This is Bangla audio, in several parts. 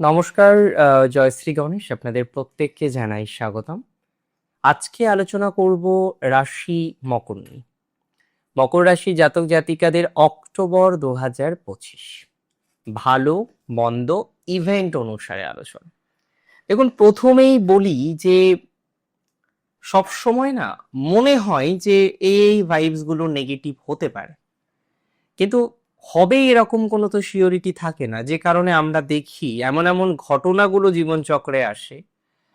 নমস্কার জয়শ্রী গণেশ, আপনাদের প্রত্যেককে জানাই স্বাগতম। আজকে আলোচনা করব রাশি মকর নিয়ে। মকর রাশি জাতক জাতিকাদের অক্টোবর দু হাজার পঁচিশ। ভালো, মন্দ ইভেন্ট অনুসারে আলোচনা। দেখুন, প্রথমেই বলি যে সব সময় না মনে হয় যে এই ভাইবসগুলো নেগেটিভ হতে পারে। কিন্তু হবে এরকম কোনো তো শিওরিটি থাকে না। যে কারণে আমরা দেখি এমন এমন ঘটনাগুলো জীবনচক্রে আসে,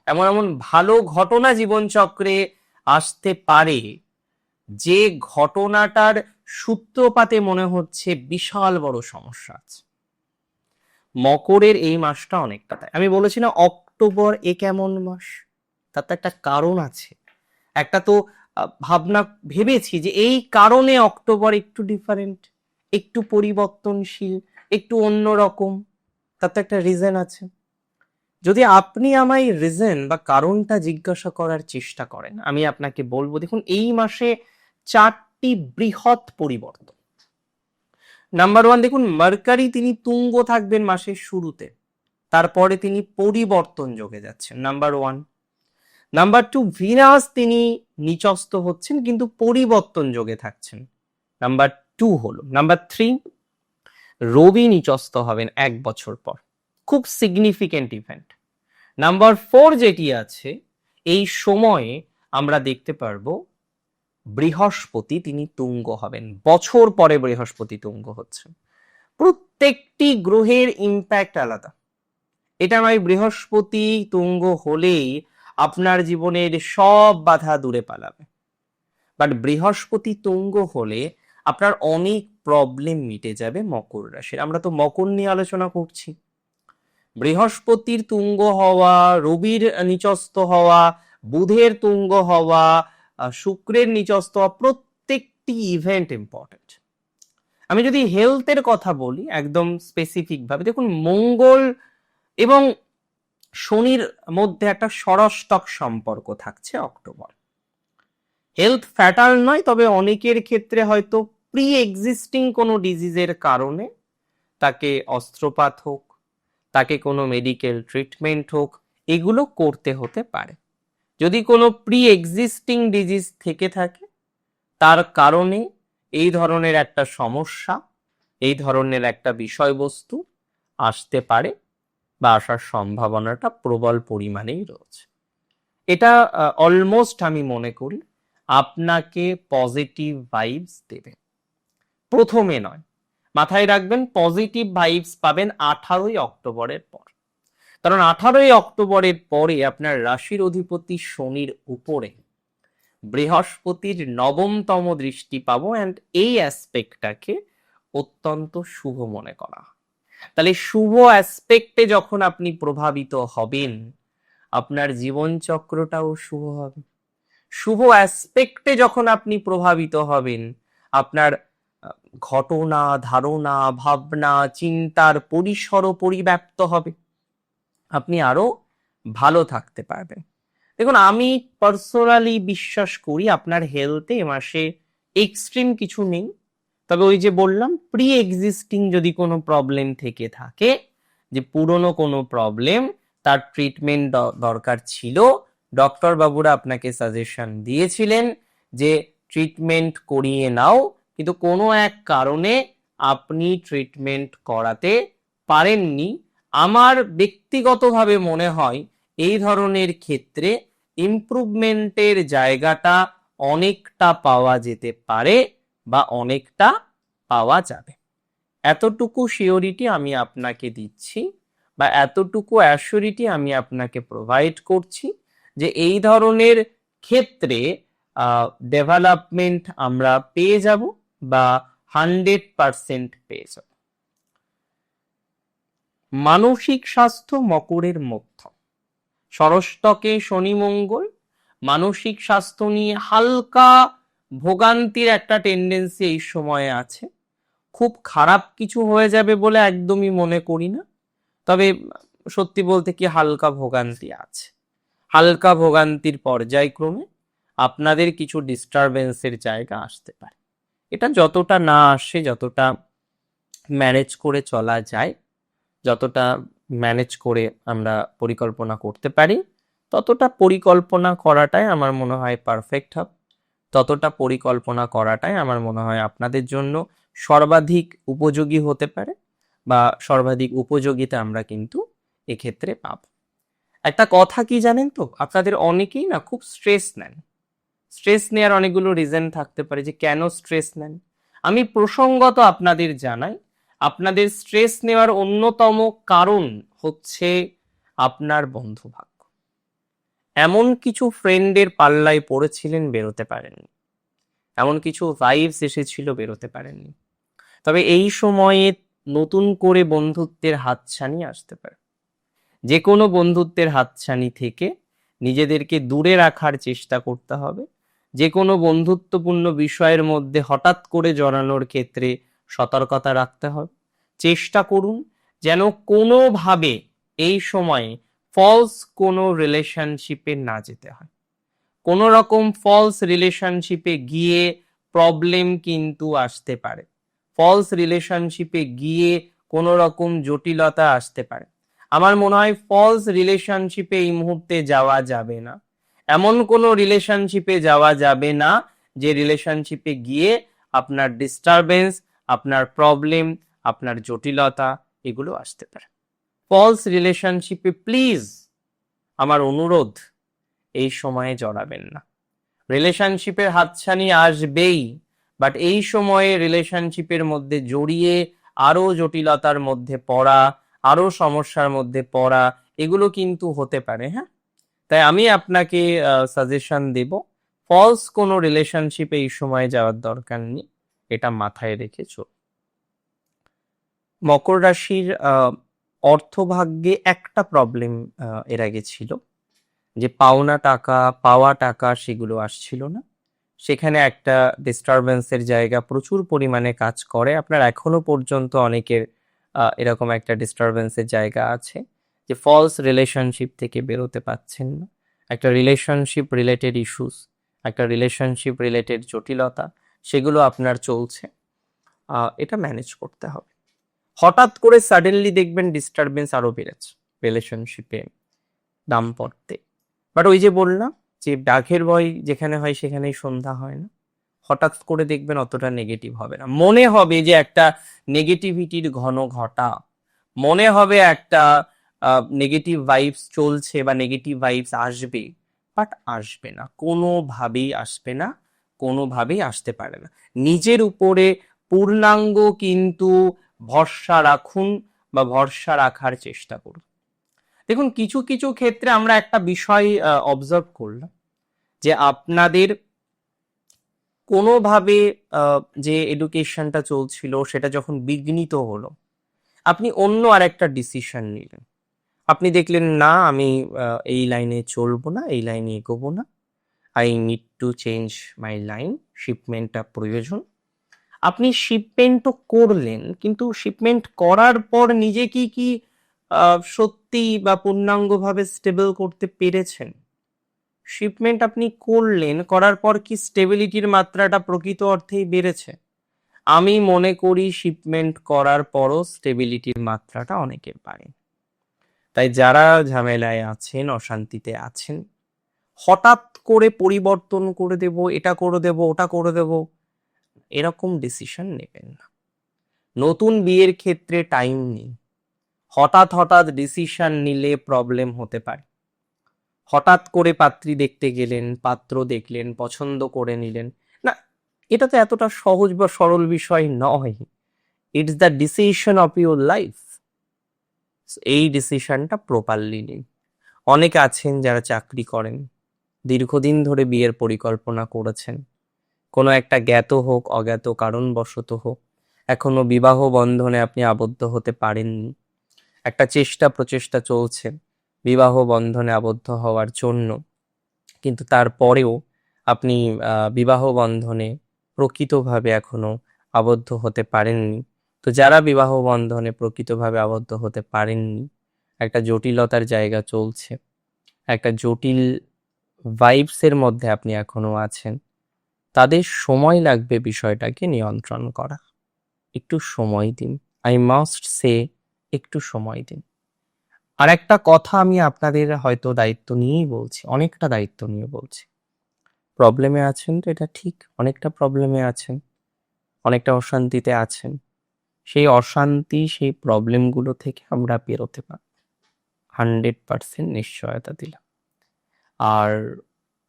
এমন এমন ভালো ঘটনা জীবনচক্রে আসতে পারে যে ঘটনাটার সূত্রপাতে মনে হচ্ছে বিশাল বড় সমস্যা আছে। মকরের এই মাসটা অনেকটা তাই। আমি বলেছি না অক্টোবর এ কেমন মাস? তার তো একটা কারণ আছে। একটা তো ভাবনা ভেবেছি যে এই কারণে অক্টোবর একটু ডিফারেন্ট একটু পরিবর্তনশীল, একটু অন্যরকম তার তো একটা রিজন আছে। যদি আপনি আমায় রিজন বা কারণটা জিজ্ঞাসা করার চেষ্টা করেন, আমি আপনাকে বলব, দেখুন, এই মাসে চারটি বৃহৎ পরিবর্তন। নাম্বার ওয়ান দেখুন মার্কারি তিনি তুঙ্গ থাকবেন মাসের শুরুতে, তারপরে তিনি পরিবর্তন যোগে যাচ্ছেন। Number one number two Venus তিনি নিচস্ত হচ্ছেন, কিন্তু পরিবর্তন যোগে থাকছেন। নাম্বার টু হলো। নাম্বার থ্রি রবি নিচস্ত হবেন এক বছর পর। খুব সিগনিফিকেন্ট ইভেন্ট নাম্বার ফোর যেটি আছে, এই সময়ে আমরা দেখতে পারব, বৃহস্পতি তিনি তুঙ্গ হবেন। বছর পরে বৃহস্পতি তুঙ্গ হচ্ছেন প্রত্যেকটি গ্রহের ইম্প্যাক্ট আলাদা। এটা নয়, বৃহস্পতি তুঙ্গ হলেই আপনার জীবনের সব বাধা দূরে পালাবে। বাট বৃহস্পতি তুঙ্গ হলে আপনার অনেক প্রবলেম মিটে যাবে মকর রাশির। আমরা তো মকর নিয়ে আলোচনা করছি। বৃহস্পতির তুঙ্গ হওয়া, রবির নিচস্ত হওয়া, বুধের তুঙ্গ হওয়া শুক্রের নিচস্ত হওয়া প্রত্যেকটি ইভেন্ট ইম্পর্টেন্ট আমি যদি হেলথের কথা বলি, একদম স্পেসিফিক ভাবে, দেখুন মঙ্গল এবং শনির মধ্যে একটা সরষ্টক সম্পর্ক থাকছে অক্টোবর। হেলথ ফ্যাটাল নয়, তবে অনেকের ক্ষেত্রে হয়তো প্রি এক্সিস্টিং কোনো ডিজিজের কারণে তাকে অস্ত্রপাত হোক, তাকে কোনো মেডিকেল ট্রিটমেন্ট হোক, এগুলো করতে হতে পারে। যদি কোনো প্রি এক্সিস্টিং ডিজিজ থেকে থাকে, তার কারণে এই ধরনের একটা সমস্যা, এই ধরনের একটা বিষয়বস্তু আসতে পারে বা আসার সম্ভাবনাটা প্রবল পরিমাণেই রয়েছে। এটা অলমোস্ট আমি মনে করি, আপনাকে পজিটিভ ভাইবস দেবে। প্রথমে নয়। মাথায় রাখবেন পজিটিভ ভাইবস পাবেন আঠারোই অক্টোবরের পর। কারণ আঠারোই অক্টোবরের পরে আপনার রাশির অধিপতি শনির উপরে। বৃহস্পতির নবমতম দৃষ্টি পাবো অ্যান্ড এই অ্যাসপেক্টটাকে অত্যন্ত শুভ মনে করা। তাহলে শুভ অ্যাসপেক্টে যখন আপনি প্রভাবিত হবেন, আপনার জীবনচক্রটাও শুভ হবে। শুভ অ্যাসপেক্টে যখন আপনি প্রভাবিত হবেন, আপনার ঘটনা, ধারণা, ভাবনা, চিন্তার পরিসরও পরিব্যাপ্ত হবে। আপনি আরও ভালো থাকতে পারবেন। দেখুন, আমি পার্সোনালি বিশ্বাস করি আপনার হেলথে এ মাসে এক্সট্রিম কিছু নেই। তবে ওই যে বললাম প্রি এক্সিস্টিং যদি কোনো প্রবলেম থেকে থাকে, যে পুরনো কোনো প্রবলেম তার ট্রিটমেন্ট দরকার ছিল ডক্টর বাবুরা আপনাকে সাজেশন দিয়েছিলেন যে ট্রিটমেন্ট করিয়ে নাও কিন্তু কোনো এক কারণে আপনি ট্রিটমেন্ট করাতে পারেননি। আমার ব্যক্তিগতভাবে মনে হয় এই ধরনের ক্ষেত্রে ইমপ্রুভমেন্টের জায়গাটা অনেকটা পাওয়া যেতে পারে বা অনেকটা পাওয়া যাবে। এতটুকু শিওরিটি আমি আপনাকে দিচ্ছি বা এতটুকু অ্যাসিওরিটি আমি আপনাকে প্রোভাইড করছি যে এই ধরনের ক্ষেত্রে ডেভেলপমেন্ট আমরা পেয়ে যাব। বা হান্ড্রেড পার্সেন্ট পেয়ে মানসিক স্বাস্থ্য মকরের মধ্য। ষষ্ঠকে শনি মঙ্গল, মানসিক স্বাস্থ্য নিয়ে হালকা ভোগান্তির একটা টেন্ডেন্সি এই সময়ে আছে। খুব খারাপ কিছু হয়ে যাবে বলে একদমই মনে করি না। তবে সত্যি বলতে কি হালকা ভোগান্তি আছে। হালকা ভোগান্তির পর্যায়ক্রমে আপনাদের কিছু ডিস্টারবেন্সের জায়গা আসতে পারে। এটা যতটা না আসে, যতটা ম্যানেজ করে চলা যায়, যতটা ম্যানেজ করে আমরা পরিকল্পনা করতে পারি, ততটা পরিকল্পনা করাটাই আমার মনে হয় পারফেক্ট হবে ততটা পরিকল্পনা করাটাই আমার মনে হয় আপনাদের জন্য সর্বাধিক উপযোগী হতে পারে বা সর্বাধিক উপযোগিতা আমরা কিন্তু এক্ষেত্রে পাব। একটা কথা কি জানেন তো? আপনাদের অনেকেই না খুব স্ট্রেস নেন। স্ট্রেস নেওয়ার অনেকগুলো রিজন থাকতে পারে যে কেন স্ট্রেস নেন। আমি প্রসঙ্গত আপনাদের জানাই, আপনাদের স্ট্রেস নেওয়ার অন্যতম কারণ হচ্ছে আপনার বন্ধু ভাগ্য এমন কিছু ফ্রেন্ডের পাল্লায় পড়েছিলেন, বেরোতে পারেননি। এমন কিছু ভাইবস এসেছিল, বেরোতে পারেননি। তবে এই সময়ে নতুন করে বন্ধুত্বের হাতছানি আসতে পারে। যে কোনো বন্ধুত্বের হাতছানি থেকে নিজেদেরকে দূরে রাখার চেষ্টা করতে হবে। যে কোনো বন্ধুত্বপূর্ণ বিষয়ের মধ্যে হঠাৎ করে জড়ানোর ক্ষেত্রে সতর্কতা রাখতে হবে চেষ্টা করুন যেন কোনোভাবে এই সময়ে ফলস কোনো রিলেশনশিপে না যেতে হয়। কোনো রকম ফলস রিলেশনশিপে গিয়ে প্রবলেম কিন্তু আসতে পারে। ফলস রিলেশনশিপে গিয়ে কোনো রকম জটিলতা আসতে পারে। আমার মনে হয় ফলস রিলেশনশিপে এই মুহূর্তে যাওয়া যাবে না। এমন কোনো রিলেশনশিপে যাওয়া যাবে না যে রিলেশনশিপে গিয়ে আপনার ডিস্টারবেন্স আপনার প্রবলেম আপনার জটিলতা এগুলো আসতে পারে। ফলস রিলেশনশিপে প্লিজ আমার অনুরোধ, এই সময়ে জড়াবেন না। রিলেশনশিপের হাতছানি আসবেই বাট এই সময়ে রিলেশনশিপের মধ্যে জড়িয়ে আরও জটিলতার মধ্যে পড়া, আরও সমস্যার মধ্যে পড়া, এগুলো কিন্তু হতে পারে হ্যাঁ? তাই আমি আপনাকে সাজেশন দেব। ফলস কোনো রিলেশনশিপে এই সময় যাওয়ার দরকার নেই। এটা মাথায় রেখে চল মকর রাশির অর্থভাগ্যে একটা প্রবলেম এর আগে ছিল। যে পাওনা টাকা, পাওয়া টাকা সেগুলো আসছিল না। সেখানে একটা ডিস্টারবেন্সের জায়গা প্রচুর পরিমাণে কাজ করে। আপনার এখনও পর্যন্ত অনেকের এরকম একটা ডিস্টারবেন্সের জায়গা আছে। যে ফলস রিলেশনশিপ থেকে বেরোতে পাচ্ছেন না। একটা রিলেশনশিপ রিলেটেড ইস্যুস একটা রিলেশনশিপ রিলেটেড জটিলতা, সেগুলো আপনার চলছে। এটা ম্যানেজ করতে হবে। হঠাৎ করে সাডেনলি দেখবেন ডিস্টারবেন্স আরও বেড়েছে রিলেশনশিপে দাম্পত্যে। বাট ওই যে বললাম যে বাঘের ভয় যেখানে হয় সেখানেই সন্ধ্যা হয় না। হঠাৎ করে দেখবেন অতটা নেগেটিভ হবে না। মনে হবে যে একটা নেগেটিভিটির ঘন ঘটা। মনে হবে একটা নেগেটিভ ভাইবস চলছে বা নেগেটিভ ভাইবস আসবে বাট আসবে না। কোনোভাবেই আসবে না, কোনোভাবেই আসতে পারে না। নিজের উপরে পূর্ণাঙ্গ কিন্তু ভরসা রাখুন বা ভরসা রাখার চেষ্টা করুন। দেখুন, কিছু কিছু ক্ষেত্রে আমরা একটা বিষয় অবজার্ভ করলাম যে আপনাদের কোনোভাবে যে এডুকেশনটা চলছিল, সেটা যখন বিঘ্নিত হলো, আপনি অন্য আরেকটা ডিসিশন নিলেন। আপনি দেখলেন, না, আমি এই লাইনে চলবো না, এই লাইনে এগোবো না। I need to change my line শিপমেন্টটা প্রয়োজন। আপনি শিপমেন্টও করলেন, কিন্তু শিপমেন্ট করার পর নিজে কি কি সত্যি বা পূর্ণাঙ্গভাবে স্টেবল করতে পেরেছেন? শিপমেন্ট আপনি করলেন, করার পর কি স্টেবিলিটির মাত্রাটা প্রকৃত অর্থেই বেড়েছে? আমি মনে করি শিপমেন্ট করার পরও স্টেবিলিটির মাত্রাটা অনেকের বাড়ে তাই যারা ঝামেলায় আছেন, অশান্তিতে আছেন, হঠাৎ করে পরিবর্তন করে দেব, এটা করে দেব, ওটা করে দেব, এরকম ডিসিশন নেবেন না। নতুন বিয়ের ক্ষেত্রে টাইম নেই। হঠাৎ হঠাৎ ডিসিশন নিলে প্রবলেম হতে পারে। হঠাৎ করে পাত্রী দেখতে গেলেন, পাত্র দেখলেন, পছন্দ করে নিলেন। না, এটা তো এতটা সহজ বা সরল বিষয় নয়। It's the decision of your life এই ডিসিশনটা প্রপারলি নেই। অনেকে আছেন যারা চাকরি করেন, দীর্ঘদিন ধরে বিয়ের পরিকল্পনা করেছেন। কোনো একটা জ্ঞাত হোক, অজ্ঞাত কারণবশত হোক, এখনও বিবাহ বন্ধনে আপনি আবদ্ধ হতে পারেননি। একটা চেষ্টা প্রচেষ্টা চলছে বিবাহ বন্ধনে আবদ্ধ হওয়ার জন্য। কিন্তু তারপরেও আপনি বিবাহ বন্ধনে প্রকৃতভাবে এখনও আবদ্ধ হতে পারেননি। তো যারা বিবাহ বন্ধনে প্রকৃতভাবে আবদ্ধ হতে পারেননি, একটা জটিলতার জায়গা চলছে। একটা জটিল ভাইবসের মধ্যে আপনি এখনও আছেন। তাদের সময় লাগবে বিষয়টাকে নিয়ন্ত্রণ করা। একটু সময় দিন। আই মাস্ট সে একটু সময় দিন। আর একটা কথা আমি আপনাদের হয়তো দায়িত্ব নিয়েই বলছি, অনেকটা দায়িত্ব নিয়ে বলছি। প্রবলেমে আছেন তো এটা ঠিক, অনেকটা প্রবলেমে আছেন, অনেকটা অশান্তিতে আছেন। সেই অশান্তি, সেই প্রবলেমগুলো থেকে আমরা বেরোতে পারব হান্ড্রেড পার্সেন্ট নিশ্চয়তা দিলাম। আর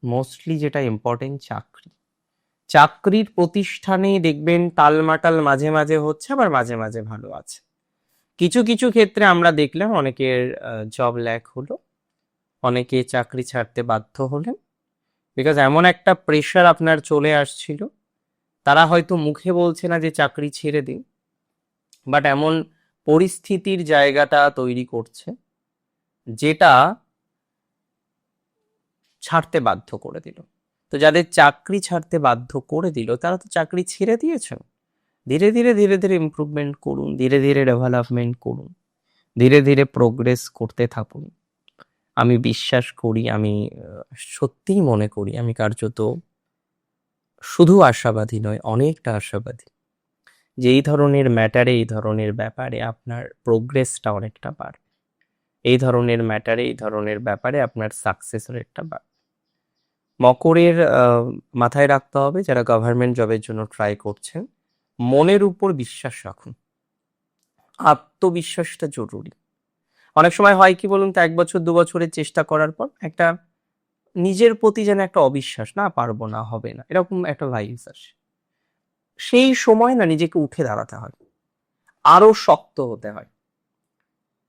মোস্টলি যেটা ইম্পর্টেন্ট চাকরি। চাকরির প্রতিষ্ঠানে দেখবেন টালমাটাল মাঝে মাঝে হচ্ছে, আবার মাঝে মাঝে ভালো আছে। কিছু কিছু ক্ষেত্রে আমরা দেখলাম অনেকের জব ল্যাক হলো। অনেকে চাকরি ছাড়তে বাধ্য হলেন। বিকজ এমন একটা প্রেশার আপনার চলে আসছিল। তারা হয়তো মুখে বলছে না যে চাকরি ছেড়ে দিন। বাট এমন পরিস্থিতির জায়গাটা তৈরি করছে যেটা ছাড়তে বাধ্য করে দিল। তো যাদের চাকরি ছাড়তে বাধ্য করে দিল, তারা তো চাকরি ছেড়ে দিয়েছেন ধীরে ধীরে ধীরে ধীরে ইমপ্রুভমেন্ট করুন, ধীরে ধীরে ডেভেলপমেন্ট করুন, ধীরে ধীরে প্রোগ্রেস করতে থাকুন। আমি বিশ্বাস করি, আমি সত্যিই মনে করি, আমি কার্যত শুধু আশাবাদী নয়, অনেকটা আশাবাদী। যে এই ধরনের ম্যাটারে এই ধরনের ব্যাপারে আপনার প্রোগ্রেসটা অনেকটা বাড়বে এই ধরনের ম্যাটারে এই ধরনের ব্যাপারে আপনার সাকসেস রেটটা বাড়বে মকরের মাথায় রাখতে হবে যারা গভর্নমেন্ট জবের জন্য ট্রাই করছেন, মনের উপর বিশ্বাস রাখুন। আত্মবিশ্বাসটা জরুরি। অনেক সময় হয় কি বলুন তো, এক বছর, দু বছরের চেষ্টা করার পর একটা নিজের প্রতি যেন একটা অবিশ্বাস, না, পারব না, হবে না। এরকম একটা ভাইবস আসে। সেই সময় না নিজেকে উঠে দাঁড়াতে হয়। আরও শক্ত হতে হয়।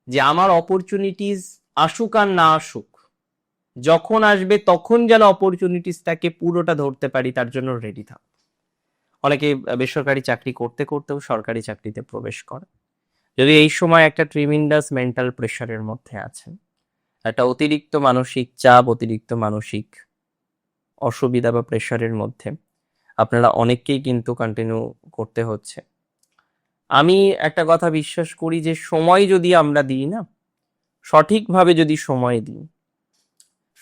যে আমার অপরচুনিটিস আসুক আর না আসুক, যখন আসবে তখন যেন অপরচুনিটিসটাকে পুরোটা ধরতে পারি, তার জন্য রেডি থাক। অনেকে বেসরকারি চাকরি করতে করতেও সরকারি চাকরিতে প্রবেশ করে। যদি এই সময় একটা ট্রিমিন্ডাস মেন্টাল প্রেশারের মধ্যে আছেন, একটা অতিরিক্ত মানসিক চাপ, অতিরিক্ত মানসিক অসুবিধা বা প্রেশারের মধ্যে আপনারা অনেককেই কিন্তু কন্টিনিউ করতে হচ্ছে। আমি একটা কথা বিশ্বাস করি যে, সময় যদি আমরা দিই না, সঠিকভাবে যদি সময় দিই,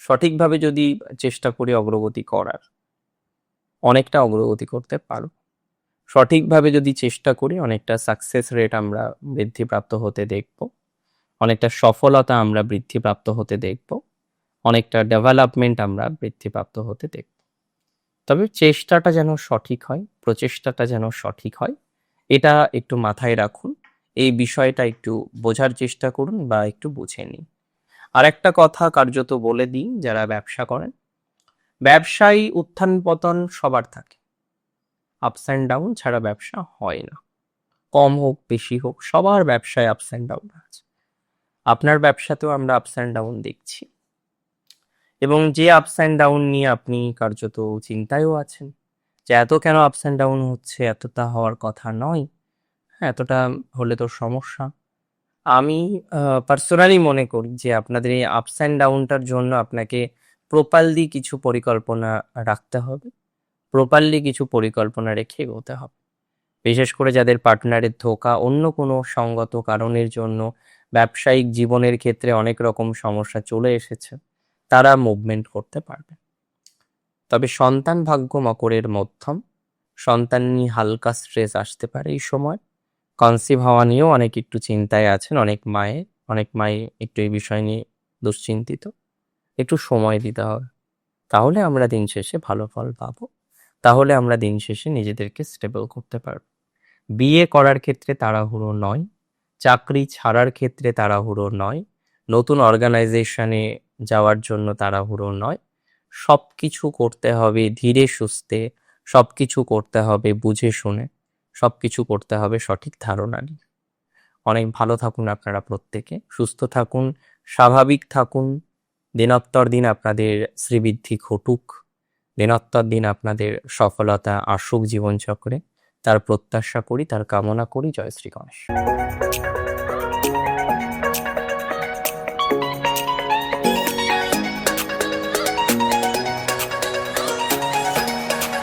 সঠিকভাবে যদি চেষ্টা করি অগ্রগতি করার, অনেকটা অগ্রগতি করতে পারো সঠিকভাবে যদি চেষ্টা করি, অনেকটা সাকসেস রেট আমরা বৃদ্ধিপ্রাপ্ত হতে দেখব, অনেকটা সফলতা আমরা বৃদ্ধিপ্রাপ্ত হতে দেখব, অনেকটা ডেভেলপমেন্ট আমরা বৃদ্ধিপ্রাপ্ত হতে দেখব। তবে চেষ্টাটা যেন সঠিক হয়, প্রচেষ্টাটা যেন সঠিক হয়, এটা একটু মাথায় রাখুন। এই বিষয়টা একটু বোঝার চেষ্টা করুন বা একটু বুঝে নিন। আর একটা কথা কার্যত বলে দিই যারা ব্যবসা করেন, ব্যবসায়ী উত্থান পতন সবার থাকে। আপস অ্যান্ড ডাউন ছাড়া ব্যবসা হয় না। কম হোক, বেশি হোক, সবার ব্যবসায় আপস অ্যান্ড ডাউন আছে। আপনার ব্যবসাতেও আমরা আপস অ্যান্ড ডাউন দেখছি। এবং যে আপস অ্যান্ড ডাউন নিয়ে আপনি কার্যত চিন্তায়ও আছেন, যে এত কেন আপস অ্যান্ড ডাউন হচ্ছে, এতটা হওয়ার কথা নয় হ্যাঁ এতটা হলে তো সমস্যা। আমি পার্সোনালি মনে করি যে আপনাদের এই আপস অ্যান্ড ডাউনটার জন্য আপনাকে প্রপারলি কিছু পরিকল্পনা রাখতে হবে প্রপারলি কিছু পরিকল্পনা রেখে এগোতে হবে। বিশেষ করে যাদের পার্টনারের ধোকা অন্য কোনো সঙ্গত কারণের জন্য ব্যবসায়িক জীবনের ক্ষেত্রে অনেক রকম সমস্যা চলে এসেছে। তারা মুভমেন্ট করতে পারবে। তবে সন্তান ভাগ্য মকরের মধ্যম, সন্তান নিয়ে হালকা স্ট্রেস আসতে পারে এই সময়। কনসিভ হওয়া নিয়েও অনেক একটু চিন্তায় আছেন, অনেক মায়ের অনেক মায়ে একটু এই বিষয় নিয়ে দুশ্চিন্তিত। একটু সময় দিতে হবে। তাহলে আমরা দিন শেষে ভালো ফল পাবো। তাহলে আমরা দিন শেষে নিজেদেরকে স্টেবল করতে পারব। বিয়ে করার ক্ষেত্রে তাড়াহুড়ো নয়, চাকরি ছাড়ার ক্ষেত্রে তাড়াহুড়ো নয়, নতুন অর্গানাইজেশনে যাওয়ার জন্য তাড়াহুড়ো নয়। সব কিছু করতে হবে ধীরে সুস্থে সব কিছু করতে হবে বুঝে শুনে সব কিছু করতে হবে সঠিক ধারণা নিয়ে। অনেক ভালো থাকুন আপনারা প্রত্যেকে, সুস্থ থাকুন, স্বাভাবিক থাকুন। দিনোত্তর দিন আপনাদের শ্রীবৃদ্ধি ঘটুক। দিনোত্তর দিন আপনাদের সফলতা আসুক জীবনচক্রে। তার প্রত্যাশা করি, তার কামনা করি। জয় শ্রী গণেশ।